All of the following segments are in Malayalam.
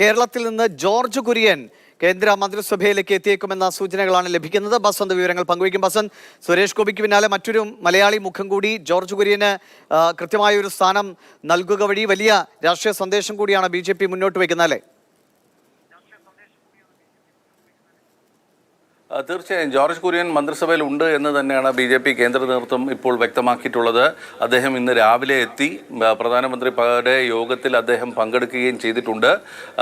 കേരളത്തിൽ നിന്ന് ജോർജ് കുര്യൻ കേന്ദ്ര മന്ത്രിസഭയിലേക്ക് എത്തിയേക്കുമെന്ന സൂചനകളാണ് ലഭിക്കുന്നത്. ബസന്ത് വിവരങ്ങൾ പങ്കുവയ്ക്കും. ബസന്ത് സുരേഷ് ഗോപിക്ക് പിന്നാലെ മറ്റൊരു മലയാളി മുഖം കൂടി ജോർജ് കുര്യന് കൃത്യമായ ഒരു സ്ഥാനം നൽകുക വഴി വലിയ രാഷ്ട്രീയ സന്ദേശം കൂടിയാണ് ബി മുന്നോട്ട് വയ്ക്കുന്നത് അല്ലേ? തീർച്ചയായും. ജോർജ് കുര്യൻ മന്ത്രിസഭയിൽ ഉണ്ട് എന്ന് തന്നെയാണ് ബി ജെ പി കേന്ദ്ര നേതൃത്വം ഇപ്പോൾ വ്യക്തമാക്കിയിട്ടുള്ളത്. അദ്ദേഹം ഇന്ന് രാവിലെ എത്തി. പ്രധാനമന്ത്രി പ്രധാനമന്ത്രിയുടെ യോഗത്തിൽ അദ്ദേഹം പങ്കെടുക്കുകയും ചെയ്തിട്ടുണ്ട്.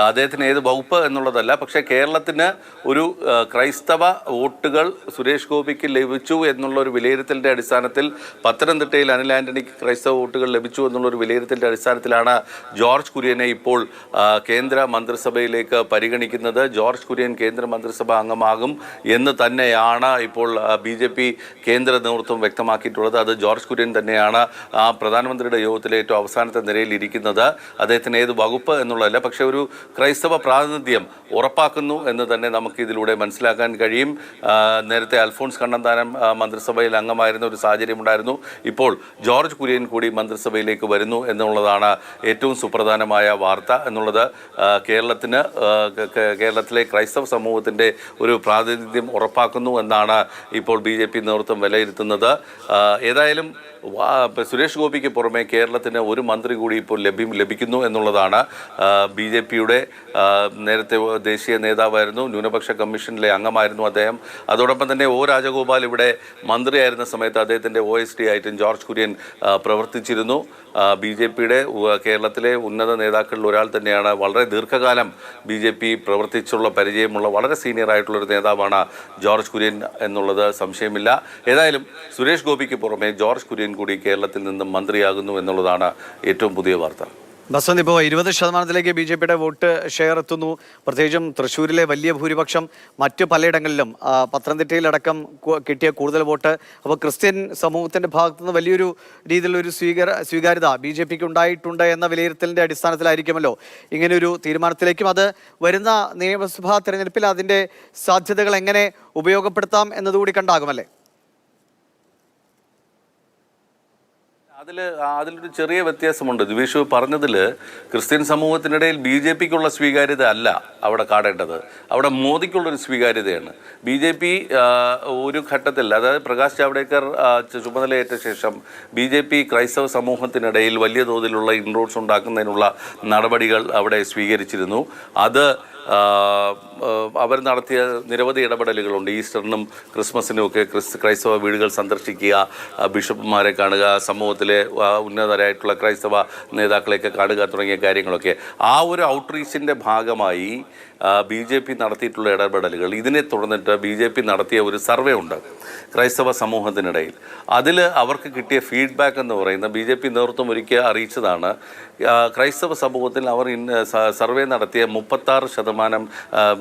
അദ്ദേഹത്തിന് ഏത് വകുപ്പ് എന്നുള്ളതല്ല പക്ഷേ കേരളത്തിന് ഒരു ക്രൈസ്തവ വോട്ടുകൾ സുരേഷ് ഗോപിക്ക് ലഭിച്ചു എന്നുള്ള ഒരു വിലയിരുത്തലിന്റെ അടിസ്ഥാനത്തിൽ പത്തനംതിട്ടയിൽ അനിൽ ആന്റണിക്ക് ക്രൈസ്തവ വോട്ടുകൾ ലഭിച്ചു എന്നുള്ളൊരു വിലയിരുത്തലിന്റെ അടിസ്ഥാനത്തിലാണ് ജോർജ് കുര്യനെ ഇപ്പോൾ കേന്ദ്ര മന്ത്രിസഭയിലേക്ക് പരിഗണിക്കുന്നത്. ജോർജ് കുര്യൻ കേന്ദ്ര മന്ത്രിസഭാ അംഗമാകും എന്ന് തന്നെയാണ് ഇപ്പോൾ ബി ജെ പി കേന്ദ്ര നേതൃത്വം വ്യക്തമാക്കിയിട്ടുള്ളത്. അത് ജോർജ് കുര്യൻ തന്നെയാണ് ആ പ്രധാനമന്ത്രിയുടെ യോഗത്തിലെ ഏറ്റവും അവസാനത്തെ നിരയിൽ ഇരിക്കുന്നത് അദ്ദേഹത്തിന് ഏത് വകുപ്പ് എന്നുള്ളതല്ല പക്ഷേ ഒരു ക്രൈസ്തവ പ്രാതിനിധ്യം ഉറപ്പാക്കുന്നു എന്ന് തന്നെ നമുക്ക് ഇതിലൂടെ മനസ്സിലാക്കാൻ കഴിയും. നേരത്തെ അൽഫോൺസ് കണ്ണന്താനം മന്ത്രിസഭയിൽ അംഗമായിരുന്ന ഒരു സാഹചര്യം ഉണ്ടായിരുന്നു. ഇപ്പോൾ ജോർജ് കുര്യൻ കൂടി മന്ത്രിസഭയിലേക്ക് വരുന്നു എന്നുള്ളതാണ് ഏറ്റവും സുപ്രധാനമായ വാർത്ത എന്നുള്ളത്. കേരളത്തിന് കേരളത്തിലെ ക്രൈസ്തവ സമൂഹത്തിന്റെ ഒരു പ്രാതിനിധ്യം ഉറപ്പാക്കുന്നു എന്നാണ് ഇപ്പോൾ ബി ജെ പി നേതൃത്വം വിലയിരുത്തുന്നത്. ഏതായാലും സുരേഷ് ഗോപിക്ക് പുറമെ കേരളത്തിന് ഒരു മന്ത്രി കൂടി ഇപ്പോൾ ലഭ്യം ലഭിക്കുന്നു എന്നുള്ളതാണ്. ബി ജെ പിയുടെ നേരത്തെ ദേശീയ നേതാവായിരുന്നു ന്യൂനപക്ഷ കമ്മീഷനിലെ അംഗമായിരുന്നു അദ്ദേഹം. അതോടൊപ്പം തന്നെ ഒ രാജഗോപാൽ ഇവിടെ മന്ത്രിയായിരുന്ന സമയത്ത് അദ്ദേഹത്തിന്റെ ഒ എസ് ഡി ആയിട്ടും ജോർജ് കുര്യൻ പ്രവർത്തിച്ചിരുന്നു. ബി ജെ പിയുടെ കേരളത്തിലെ ഉന്നത നേതാക്കളിൽ ഒരാൾ തന്നെയാണ്. വളരെ ദീർഘകാലം ബി ജെ പി പ്രവർത്തിച്ചുള്ള പരിചയമുള്ള വളരെ സീനിയർ ആയിട്ടുള്ളൊരു നേതാവാണ് ജോർജ് കുര്യൻ എന്നുള്ളത് സംശയമില്ല. ഏതായാലും സുരേഷ് ഗോപിക്ക് പുറമെ ജോർജ് കുര്യൻ കൂടി കേരളത്തിൽ നിന്നും മന്ത്രിയാകുന്നു എന്നുള്ളതാണ് ഏറ്റവും പുതിയ വാർത്ത. ബസന്ത് ഇപ്പോൾ ഇരുപത് ശതമാനത്തിലേക്ക് ബി ജെ പിയുടെ വോട്ട് ഷെയർ എത്തുന്നു. പ്രത്യേകിച്ചും തൃശ്ശൂരിലെ വലിയ ഭൂരിപക്ഷം മറ്റു പലയിടങ്ങളിലും പത്തനംതിട്ടയിലടക്കം കിട്ടിയ കൂടുതൽ വോട്ട്. അപ്പോൾ ക്രിസ്ത്യൻ സമൂഹത്തിന്റെ ഭാഗത്തുനിന്ന് വലിയൊരു രീതിയിലൊരു സ്വീകാര സ്വീകാര്യത ബി ജെ പിക്ക് ഉണ്ടായിട്ടുണ്ട് എന്ന വിലയിരുത്തലിന്റെ അടിസ്ഥാനത്തിലായിരിക്കുമല്ലോ ഇങ്ങനെയൊരു തീരുമാനത്തിലേക്കും അത് വരുന്ന നിയമസഭാ തിരഞ്ഞെടുപ്പിൽ അതിന്റെ സാധ്യതകൾ എങ്ങനെ ഉപയോഗപ്പെടുത്താം എന്നതുകൂടി കണ്ടാകുമല്ലേ അതിൽ അതിലൊരു ചെറിയ വ്യത്യാസമുണ്ട്. ദിവിഷു പറഞ്ഞതിൽ ക്രിസ്ത്യൻ സമൂഹത്തിനിടയിൽ ബി ജെ പിക്കുള്ള സ്വീകാര്യത അല്ല അവിടെ കാണേണ്ടത്. അവിടെ മോദിക്കുള്ളൊരു സ്വീകാര്യതയാണ്. ബി ജെ പി ഒരു ഘട്ടത്തിൽ അതായത് പ്രകാശ് ജാവ്ഡേക്കർ ചുമതലയേറ്റ ശേഷം ബി ജെ പി ക്രൈസ്തവ സമൂഹത്തിനിടയിൽ വലിയ തോതിലുള്ള ഇൻറോഡ്സ് ഉണ്ടാക്കുന്നതിനുള്ള നടപടികൾ അവിടെ സ്വീകരിച്ചിരുന്നു. അത് അവർ നടത്തിയ നിരവധി ഇടപെടലുകളുണ്ട്. ഈസ്റ്ററിനും ക്രിസ്മസിനും ഒക്കെ ക്രിസ് ക്രൈസ്തവ വീടുകൾ സന്ദർശിക്കുക ബിഷപ്പുമാരെ കാണുക സമൂഹത്തിലെ ഉന്നതരായിട്ടുള്ള ക്രൈസ്തവ നേതാക്കളെയൊക്കെ കാണുക തുടങ്ങിയ കാര്യങ്ങളൊക്കെ. ആ ഒരു ഔട്ട്റീച്ചിന്റെ ഭാഗമായി ബി ജെ പി നടത്തിയിട്ടുള്ള ഇടപെടലുകൾ. ഇതിനെ തുടർന്നിട്ട് ബി ജെ പി നടത്തിയ ഒരു സർവേ ഉണ്ട് ക്രൈസ്തവ സമൂഹത്തിനിടയിൽ. അതിൽ അവർക്ക് കിട്ടിയ ഫീഡ്ബാക്ക് എന്ന് പറയുന്ന ബി ജെ പി നേതൃത്വം ഒരിക്കൽ അറിയിച്ചതാണ്. ക്രൈസ്തവ സമൂഹത്തിൽ അവർ സർവേ നടത്തിയ മുപ്പത്താറ് ശതമാനം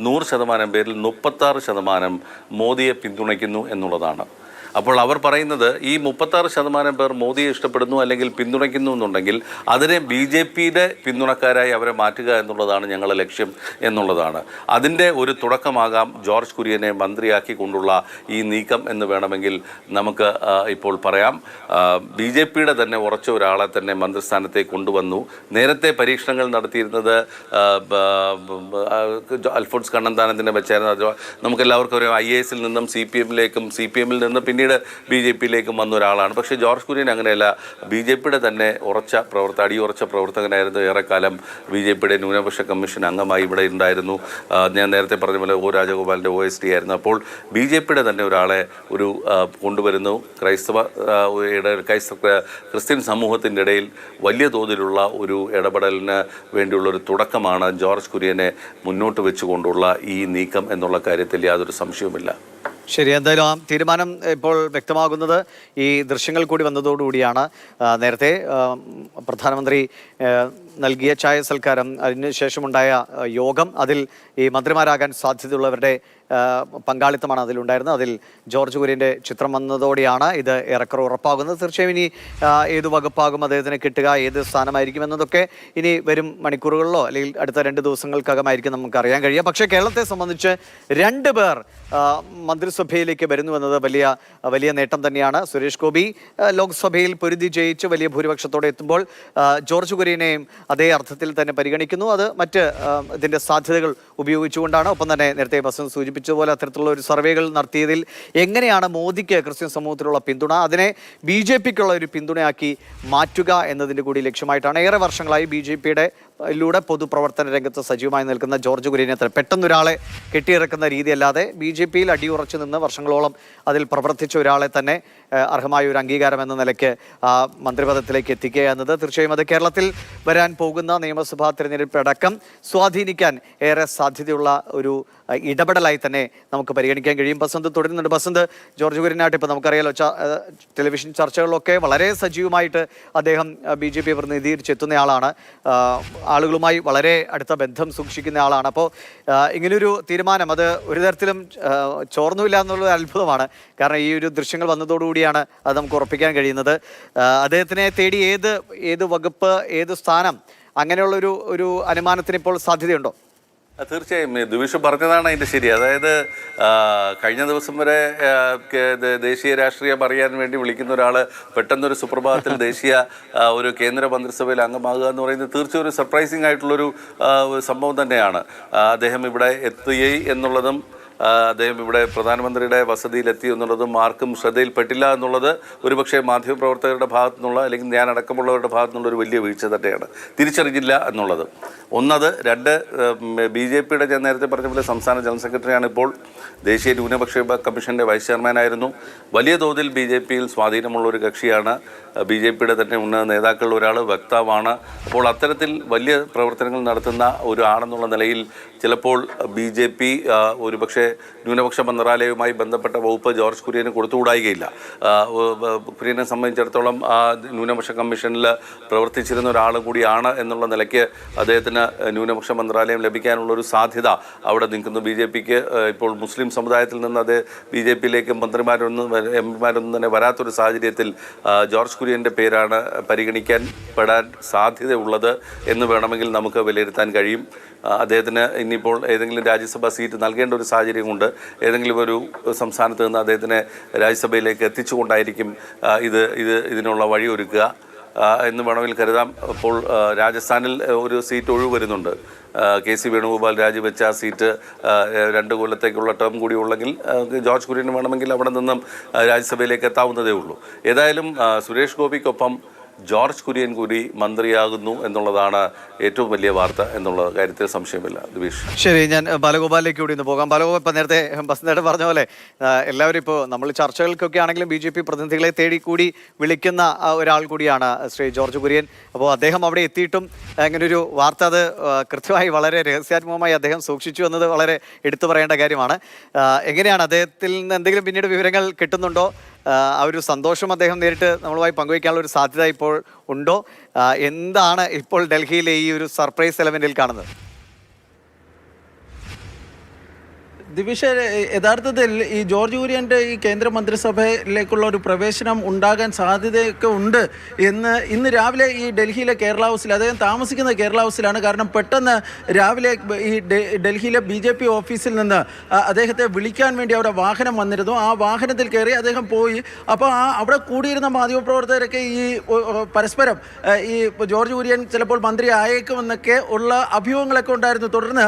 നൂറ് ശതമാനം പേരിൽ മുപ്പത്താറ് ശതമാനം മോദിയെ പിന്തുണയ്ക്കുന്നു എന്നുള്ളതാണ്. അപ്പോൾ അവർ പറയുന്നത് ഈ മുപ്പത്താറ് ശതമാനം പേർ മോദിയെ ഇഷ്ടപ്പെടുന്നു അല്ലെങ്കിൽ പിന്തുണയ്ക്കുന്നു എന്നുണ്ടെങ്കിൽ അതിനെ ബി ജെ പിയുടെ പിന്തുണക്കാരായി അവരെ മാറ്റുക എന്നുള്ളതാണ് ഞങ്ങളുടെ ലക്ഷ്യം എന്നുള്ളതാണ്. അതിന്റെ ഒരു തുടക്കമാകാം ജോർജ് കുര്യനെ മന്ത്രിയാക്കി കൊണ്ടുള്ള ഈ നീക്കം എന്ന് വേണമെങ്കിൽ നമുക്ക് ഇപ്പോൾ പറയാം. ബി ജെ പിയുടെ തന്നെ ഉറച്ച ഒരാളെ തന്നെ മന്ത്രിസ്ഥാനത്തേക്ക് കൊണ്ടുവന്നു. നേരത്തെ പരീക്ഷണങ്ങൾ നടത്തിയിരുന്നത് അൽഫോൺസ് കണ്ണന്താനത്തിന്റെ വെച്ചായിരുന്നു അത് നമുക്കെല്ലാവർക്കും ഒരു ഐ എസിൽ നിന്നും സി പി എമ്മിലേക്കും സി പി എമ്മിൽ നിന്ന് പിന്നീട് ബി ജെ പിയിലേക്കും വന്ന ഒരാളാണ്. പക്ഷേ ജോർജ് കുര്യൻ അങ്ങനെയല്ല. ബി ജെ പിയുടെ തന്നെ ഉറച്ച പ്രവർത്ത അടിയുറച്ച പ്രവർത്തകനായിരുന്നു ഏറെക്കാലം ബി ജെ പിയുടെ ന്യൂനപക്ഷ കമ്മീഷൻ അംഗമായി ഇവിടെ ഉണ്ടായിരുന്നു. ഞാൻ നേരത്തെ പറഞ്ഞ പോലെ ഒ രാജഗോപാലിന്റെ ഒ എസ് ഡി ആയിരുന്നു. അപ്പോൾ ബി ജെ പിയുടെ തന്നെ ഒരാളെ ഒരു കൊണ്ടുവരുന്നു. ക്രൈസ്തവ ക്രൈസ്തവ ക്രിസ്ത്യൻ സമൂഹത്തിന്റെ ഇടയിൽ വലിയ തോതിലുള്ള ഒരു ഇടപെടലിന് വേണ്ടിയുള്ള ഒരു തുടക്കമാണ് ജോർജ് കുര്യനെ മുന്നോട്ട് വെച്ചുകൊണ്ടുള്ള ഈ നീക്കം എന്നുള്ള കാര്യത്തിൽ യാതൊരു സംശയവുമില്ല. ശരി എന്തായാലും ആ തീരുമാനം ഇപ്പോൾ വ്യക്തമാകുന്നത് ഈ ദൃശ്യങ്ങൾ കൂടി വന്നതോടുകൂടിയാണ്. നേരത്തെ പ്രധാനമന്ത്രി നൽകിയ ചായ സൽക്കാരം അതിന് ശേഷമുണ്ടായ യോഗം അതിൽ ഈ മന്ത്രിമാരാകാൻ സാധ്യതയുള്ളവരുടെ പങ്കാളിത്തമാണ് അതിലുണ്ടായിരുന്നത്. അതിൽ ജോർജ് കുര്യന്റെ ചിത്രം വന്നതോടെയാണ് ഇത് ഏറെക്കുറെ ഉറപ്പാകുന്നത്. തീർച്ചയായും ഇനി ഏത് വകുപ്പാകും അദ്ദേഹത്തിന് കിട്ടുക ഏത് സ്ഥാനമായിരിക്കും എന്നതൊക്കെ ഇനി വരും മണിക്കൂറുകളിലോ അല്ലെങ്കിൽ അടുത്ത രണ്ട് ദിവസങ്ങൾക്കകമായിരിക്കും നമുക്ക് അറിയാൻ കഴിയുക. പക്ഷേ കേരളത്തെ സംബന്ധിച്ച് രണ്ട് പേർ മന്ത്രിസഭയിലേക്ക് വരുന്നു എന്നത് വലിയ വലിയ നേട്ടം തന്നെയാണ്. സുരേഷ് ഗോപി ലോക്സഭയിൽ പൊരുതി ജയിച്ച് വലിയ ഭൂരിപക്ഷത്തോടെ എത്തുമ്പോൾ ജോർജ് കുര്യനെയും അതേ അർത്ഥത്തിൽ തന്നെ പരിഗണിക്കുന്നു. അത് മറ്റ് ഇതിന്റെ സാധ്യതകൾ ഉപയോഗിച്ചുകൊണ്ടാണ്. ഒപ്പം തന്നെ നേരത്തെ ബസ് സൂചിപ്പിച്ചതുപോലെ അത്തരത്തിലുള്ള ഒരു സർവേകൾ നടത്തിയതിൽ എങ്ങനെയാണ് മോദിക്ക് ക്രിസ്ത്യൻ സമൂഹത്തിലുള്ള പിന്തുണ അതിനെ ബി ജെ പിക്കുള്ള ഒരു പിന്തുണയാക്കി മാറ്റുക എന്നതിന്റെ കൂടി ലക്ഷ്യമായിട്ടാണ്. ഏറെ വർഷങ്ങളായി ബി ജെ പിയുടെ ലൂടെ പൊതുപ്രവർത്തന രംഗത്ത് സജീവമായി നിൽക്കുന്ന ജോർജ് കുര്യനെ തന്നെ പെട്ടെന്ന് ഒരാളെ കെട്ടിയിറക്കുന്ന രീതിയല്ലാതെ ബി ജെ പിയിൽ അടിയുറച്ചു നിന്ന് വർഷങ്ങളോളം അതിൽ പ്രവർത്തിച്ച ഒരാളെ തന്നെ അർഹമായ ഒരു അംഗീകാരം എന്ന നിലയ്ക്ക് മന്ത്രിപദത്തിലേക്ക് എത്തിക്കുക എന്നത് തീർച്ചയായും അത് കേരളത്തിൽ വരാൻ പോകുന്ന നിയമസഭാ തെരഞ്ഞെടുപ്പ് അടക്കം സ്വാധീനിക്കാൻ ഏറെ സാധ്യതയുള്ള ഒരു ഇടപെടലായി തന്നെ നമുക്ക് പരിഗണിക്കാൻ കഴിയും. ബസന്ത് തുടരുന്നുണ്ട്. ബസന്ത് ജോർജ് കുര്യനായിട്ട് ഇപ്പോൾ നമുക്കറിയാലോ ടെലിവിഷൻ ചർച്ചകളിലൊക്കെ വളരെ സജീവമായിട്ട് അദ്ദേഹം ബി ജെ പി പ്രതിനിധീകരിച്ചെത്തുന്നയാളാണ് ആളുകളുമായി വളരെ അടുത്ത ബന്ധം സൂക്ഷിക്കുന്ന ആളാണ്. അപ്പോൾ ഇങ്ങനൊരു തീരുമാനം അത് ഒരു തരത്തിലും ചോർന്നുമില്ല എന്നുള്ളത് അത്ഭുതമാണ്. കാരണം ഈ ഒരു ദൃശ്യങ്ങൾ വന്നതോടുകൂടിയാണ് അത് നമുക്ക് ഉറപ്പിക്കാൻ കഴിയുന്നത്. അദ്ദേഹത്തിനെ തേടി ഏത് ഏത് വകുപ്പ് ഏത് സ്ഥാനം അങ്ങനെയുള്ളൊരു ഒരു അനുമാനത്തിന് ഇപ്പോൾ സാധ്യതയുണ്ടോ? തീർച്ചയായും. ദിവിഷ് പറഞ്ഞതാണ് അതിന്റെ ശരി. അതായത് കഴിഞ്ഞ ദിവസം വരെ ദേശീയ രാഷ്ട്രീയം പറയാൻ വേണ്ടി വിളിക്കുന്ന ഒരാൾ പെട്ടെന്നൊരു സുപ്രഭാതത്തിൽ ദേശീയ ഒരു കേന്ദ്ര മന്ത്രിസഭയിൽ അംഗമാകുക എന്ന് പറയുന്നത് തീർച്ചയായും ഒരു സർപ്രൈസിംഗ് ആയിട്ടുള്ളൊരു സംഭവം തന്നെയാണ്. അദ്ദേഹം ഇവിടെ എത്തുകയും എന്നുള്ളതും അദ്ദേഹം ഇവിടെ പ്രധാനമന്ത്രിയുടെ വസതിയിലെത്തി എന്നുള്ളതും ആർക്കും ശ്രദ്ധയിൽപ്പെട്ടില്ല എന്നുള്ളത് ഒരുപക്ഷെ മാധ്യമപ്രവർത്തകരുടെ ഭാഗത്തു നിന്നുള്ള അല്ലെങ്കിൽ ഞാൻ അടക്കമുള്ളവരുടെ ഭാഗത്തു നിന്നുള്ള ഒരു വലിയ വീഴ്ച തന്നെയാണ്. തിരിച്ചറിഞ്ഞില്ല എന്നുള്ളത്. ഒന്നത് രണ്ട് ബി ജെ പിയുടെ ഞാൻ നേരത്തെ പറഞ്ഞ പോലെ സംസ്ഥാന ജനറൽ സെക്രട്ടറിയാണ് ഇപ്പോൾ ദേശീയ ന്യൂനപക്ഷ കമ്മീഷന്റെ വൈസ് ചെയർമാനായിരുന്നു. വലിയ തോതിൽ ബി ജെ പിയിൽ സ്വാധീനമുള്ള ഒരു കക്ഷിയാണ് ബി ജെ പിയുടെ തന്നെ ഉന്നത നേതാക്കളിൽ ഒരാൾ വക്താവാണ്. അപ്പോൾ അത്തരത്തിൽ വലിയ പ്രവർത്തനങ്ങൾ നടത്തുന്ന ഒരു ആളെന്നുള്ള നിലയിൽ ചിലപ്പോൾ ബി ജെ പി ഒരുപക്ഷെ ന്യൂനപക്ഷ മന്ത്രാലയവുമായി ബന്ധപ്പെട്ട വകുപ്പ് ജോർജ് കുര്യന് കൊടുത്തുകൂടായികയില്ല. കുര്യനെ സംബന്ധിച്ചിടത്തോളം ന്യൂനപക്ഷ കമ്മീഷനിൽ പ്രവർത്തിച്ചിരുന്ന ഒരാൾ കൂടിയാണ് എന്നുള്ള നിലയ്ക്ക് അദ്ദേഹത്തിന് ന്യൂനപക്ഷ മന്ത്രാലയം ലഭിക്കാനുള്ള ഒരു സാധ്യത അവിടെ നിൽക്കുന്നു. ബി ജെ പിക്ക് ഇപ്പോൾ മുസ്ലിം സമുദായത്തിൽ നിന്ന് അത് ബി ജെ പിയിലേക്ക് മന്ത്രിമാരൊന്നും എം പിമാരൊന്നും തന്നെ വരാത്തൊരു സാഹചര്യത്തിൽ ജോർജ് കുര്യന്റെ പേരാണ് പരിഗണിക്കാൻ പെടാൻ സാധ്യതയുള്ളത് എന്ന് വേണമെങ്കിൽ നമുക്ക് വിലയിരുത്താൻ കഴിയും. അദ്ദേഹത്തിന് ഇനിയിപ്പോൾ ഏതെങ്കിലും രാജ്യസഭാ സീറ്റ് നൽകേണ്ട ഒരു സാഹചര്യമുണ്ട് ഏതെങ്കിലും ഒരു സംസ്ഥാനത്ത് നിന്ന് അദ്ദേഹത്തിനെ രാജ്യസഭയിലേക്ക് എത്തിച്ചുകൊണ്ടായിരിക്കും ഇത് ഇത് ഇതിനുള്ള വഴിയൊരുക്കുക ഒരുക്കുക. എന്ന് വേണമെങ്കിൽ കരുതാം. അപ്പോൾ രാജസ്ഥാനിൽ ഒരു സീറ്റ് ഒഴിവ് വരുന്നുണ്ട് കെ സി വേണുഗോപാൽ രാജിവെച്ച ആ സീറ്റ് രണ്ട് കൊല്ലത്തേക്കുള്ള ടേം കൂടി ഉള്ളെങ്കിൽ ജോർജ് കുര്യൻ വേണമെങ്കിൽ അവിടെ നിന്നും രാജ്യസഭയിലേക്ക് എത്താവുന്നതേ ഉള്ളൂ. ഏതായാലും സുരേഷ് ഗോപിക്കൊപ്പം ജോർജ് കുര്യൻ കൂടി മന്ത്രിയാകുന്നു എന്നുള്ളതാണ് ഏറ്റവും വലിയ വാർത്ത എന്നുള്ള കാര്യത്തിൽ സംശയമില്ല. ദിവേഷ് ശരി ഞാൻ ബാലഗോപാലിലേക്ക് കൂടി ഇന്ന് പോകാം. ബാലഗോപാൽ ഇപ്പം നേരത്തെ ബസ്നേട്ട് പറഞ്ഞ പോലെ എല്ലാവരും ഇപ്പോൾ നമ്മൾ ചർച്ചകൾക്കൊക്കെ ആണെങ്കിലും ബി ജെ പി പ്രതിനിധികളെ തേടി കൂടി വിളിക്കുന്ന ഒരാൾ കൂടിയാണ് ശ്രീ ജോർജ് കുര്യൻ. അപ്പോൾ അദ്ദേഹം അവിടെ എത്തിയിട്ടും അങ്ങനെ ഒരു വാർത്ത അത് കൃത്യമായി വളരെ രഹസ്യാത്മകമായി അദ്ദേഹം സൂക്ഷിച്ചു എന്നത് വളരെ എടുത്തു പറയേണ്ട കാര്യമാണ്. എങ്ങനെയാണ് അദ്ദേഹത്തിൽ നിന്ന് എന്തെങ്കിലും പിന്നീട് വിവരങ്ങൾ കിട്ടുന്നുണ്ടോ? ആ ഒരു സന്തോഷം അദ്ദേഹം നേരിട്ട് നമ്മളുമായി പങ്കുവയ്ക്കാനുള്ള ഒരു സാധ്യത ഇപ്പോൾ ഉണ്ടോ? എന്താണ് ഇപ്പോൾ ഡൽഹിയിലെ ഈ ഒരു സർപ്രൈസ് എലമെന്റിൽ കാണുന്നത്? ദിവിഷ യഥാർത്ഥത്തിൽ ഈ ജോർജ് കുര്യന്റെ ഈ കേന്ദ്ര മന്ത്രിസഭയിലേക്കുള്ള ഒരു പ്രവേശനം ഉണ്ടാകാൻ സാധ്യതയൊക്കെ ഉണ്ട് എന്ന് ഇന്ന് രാവിലെ ഈ ഡൽഹിയിലെ കേരള ഹൗസിൽ അദ്ദേഹം താമസിക്കുന്ന കേരള ഹൗസിലാണ്. കാരണം പെട്ടെന്ന് രാവിലെ ഈ ഡൽഹിയിലെ ബി ജെ പി ഓഫീസിൽ നിന്ന് അദ്ദേഹത്തെ വിളിക്കാൻ വേണ്ടി അവിടെ വാഹനം വന്നിരുന്നു. ആ വാഹനത്തിൽ കയറി അദ്ദേഹം പോയി. അപ്പോൾ ആ അവിടെ കൂടിയിരുന്ന മാധ്യമപ്രവർത്തകരൊക്കെ ഈ പരസ്പരം ഈ ജോർജ് കുര്യൻ ചിലപ്പോൾ മന്ത്രി ആയേക്കുമെന്നൊക്കെ ഉള്ള അഭ്യൂഹങ്ങളൊക്കെ ഉണ്ടായിരുന്നു. തുടർന്ന്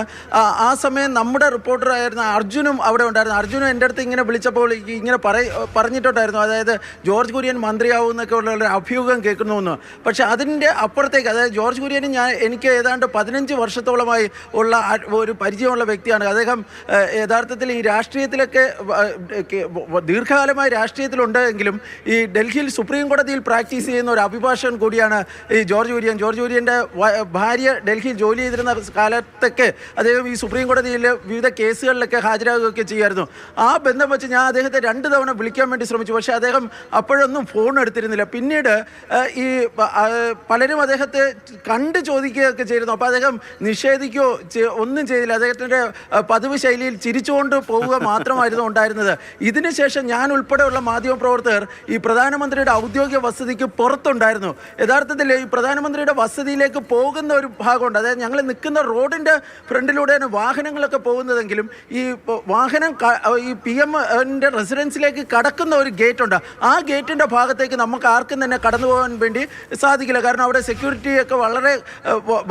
ആ സമയം നമ്മുടെ റിപ്പോർട്ടറായിരുന്ന അർജുനും അവിടെ ഉണ്ടായിരുന്നു. അർജുനും എന്റെ അടുത്ത് ഇങ്ങനെ വിളിച്ചപ്പോൾ ഇങ്ങനെ പറയ പറഞ്ഞിട്ടുണ്ടായിരുന്നു. അതായത് ജോർജ് കുര്യൻ മന്ത്രിയാവും എന്നൊക്കെ ഉള്ള ഒരു അഭ്യൂഹം കേൾക്കുന്നുവെന്ന്. പക്ഷേ അതിന്റെ അപ്പുറത്തേക്ക് അതായത് ജോർജ് കുര്യനും ഞാൻ എനിക്ക് ഏതാണ്ട് പതിനഞ്ച് വർഷത്തോളമായി ഉള്ള ഒരു പരിചയമുള്ള വ്യക്തിയാണ്. അദ്ദേഹം യഥാർത്ഥത്തിൽ ഈ രാഷ്ട്രീയത്തിലൊക്കെ ദീർഘകാലമായി രാഷ്ട്രീയത്തിലുണ്ടെങ്കിലും ഈ ഡൽഹിയിൽ സുപ്രീം കോടതിയിൽ പ്രാക്ടീസ് ചെയ്യുന്ന ഒരു അഭിഭാഷകൻ കൂടിയാണ് ഈ ജോർജ് കുര്യൻ. ജോർജ് കുര്യന്റെ ഭാര്യ ഡൽഹിയിൽ ജോലി ചെയ്തിരുന്ന കാലത്തൊക്കെ അദ്ദേഹം ഈ സുപ്രീം കോടതിയിൽ വിവിധ കേസുകളിലൊക്കെ ഹാജരാകുകയൊക്കെ ചെയ്യുമായിരുന്നു. ആ ബന്ധം വെച്ച് ഞാൻ അദ്ദേഹത്തെ രണ്ട് തവണ വിളിക്കാൻ വേണ്ടി ശ്രമിച്ചു. പക്ഷേ അദ്ദേഹം അപ്പോഴൊന്നും ഫോൺ എടുത്തിരുന്നില്ല. പിന്നീട് ഈ പലരും അദ്ദേഹത്തെ കണ്ട് ചോദിക്കുകയൊക്കെ ചെയ്തിരുന്നു. അപ്പോൾ അദ്ദേഹം നിഷേധിക്കുകയോ ഒന്നും ചെയ്തില്ല. അദ്ദേഹത്തിന്റെ പതിവ് ശൈലിയിൽ ചിരിച്ചുകൊണ്ട് പോവുക മാത്രമായിരുന്നു ഉണ്ടായിരുന്നത്. ഇതിനുശേഷം ഞാൻ ഉൾപ്പെടെയുള്ള മാധ്യമപ്രവർത്തകർ ഈ പ്രധാനമന്ത്രിയുടെ ഔദ്യോഗിക വസതിക്ക് പുറത്തുണ്ടായിരുന്നു. യഥാർത്ഥത്തിൽ ഈ പ്രധാനമന്ത്രിയുടെ വസതിയിലേക്ക് പോകുന്ന ഒരു ഭാഗമുണ്ട്. അതായത് ഞങ്ങൾ നിൽക്കുന്ന റോഡിന്റെ ഫ്രണ്ടിലൂടെയാണ് വാഹനങ്ങളൊക്കെ പോകുന്നതെങ്കിലും ഈ വാഹനം ഈ പി എമ്മിന്റെ റെസിഡൻസിലേക്ക് കടക്കുന്ന ഒരു ഗേറ്റ് ഉണ്ട്. ആ ഗേറ്റിന്റെ ഭാഗത്തേക്ക് നമുക്ക് ആർക്കും തന്നെ കടന്നു പോകാൻ വേണ്ടി സാധിക്കില്ല. കാരണം അവിടെ സെക്യൂരിറ്റിയൊക്കെ വളരെ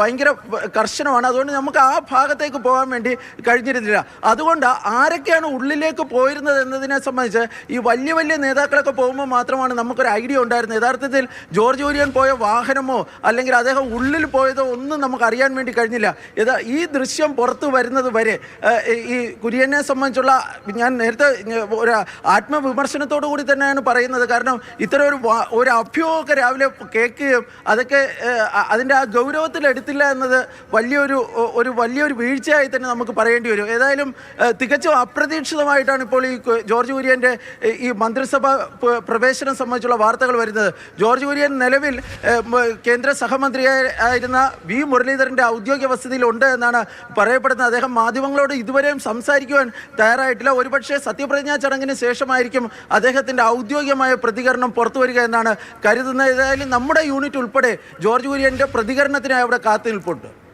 ഭയങ്കര കർശനമാണ്. അതുകൊണ്ട് നമുക്ക് ആ ഭാഗത്തേക്ക് പോകാൻ വേണ്ടി കഴിഞ്ഞിരുന്നില്ല. അതുകൊണ്ട് ആരൊക്കെയാണ് ഉള്ളിലേക്ക് പോയിരുന്നത് എന്നതിനെ സംബന്ധിച്ച് ഈ വലിയ വലിയ നേതാക്കളൊക്കെ പോകുമ്പോൾ മാത്രമാണ് നമുക്കൊരു ഐഡിയ ഉണ്ടായിരുന്നത്. യഥാർത്ഥത്തിൽ ജോർജ് കുര്യൻ പോയ വാഹനമോ അല്ലെങ്കിൽ അദ്ദേഹം ഉള്ളിൽ പോയതോ ഒന്നും നമുക്ക് അറിയാൻ വേണ്ടി കഴിഞ്ഞില്ല. ഈ ദൃശ്യം പുറത്തു വരുന്നത് വരെ ഈ കുര്യനെ സംബന്ധിച്ചുള്ള ഞാൻ നേരത്തെ ഒരു ആത്മവിമർശനത്തോടു കൂടി തന്നെയാണ് പറയുന്നത്. കാരണം ഇത്തരം ഒരു ഒരു അഭ്യൂഹമൊക്കെ രാവിലെ കേൾക്കുകയും അതൊക്കെ അതിന്റെ ആ ഗൗരവത്തിൽ എടുത്തില്ല എന്നത് വലിയൊരു ഒരു വലിയൊരു വീഴ്ചയായി തന്നെ നമുക്ക് പറയേണ്ടി വരും. ഏതായാലും തികച്ചും അപ്രതീക്ഷിതമായിട്ടാണ് ഇപ്പോൾ ഈ ജോർജ് കുര്യന്റെ ഈ മന്ത്രിസഭ പ്രവേശനം സംബന്ധിച്ചുള്ള വാർത്തകൾ വരുന്നത്. ജോർജ് കുര്യൻ നിലവിൽ കേന്ദ്ര സഹമന്ത്രിയായിരുന്ന വി മുരളീധരന്റെ ഔദ്യോഗിക വസതിയിലുണ്ട് എന്നാണ് പറയപ്പെടുന്നത്. അദ്ദേഹം മാധ്യമങ്ങളോട് ഇതുവരെയും സംസാരിക്കുവാൻ തയ്യാറായിട്ടില്ല. ഒരുപക്ഷെ സത്യപ്രതിജ്ഞാ ചടങ്ങിന് ശേഷമായിരിക്കും അദ്ദേഹത്തിന്റെ ഔദ്യോഗികമായ പ്രതികരണം പുറത്തു വരിക എന്നാണ് കരുതുന്നത്. ഏതായാലും നമ്മുടെ യൂണിറ്റ് ഉൾപ്പെടെ ജോർജ് കുര്യന്റെ പ്രതികരണത്തിനായി അവിടെ കാത്തു നിൽപ്പുണ്ട്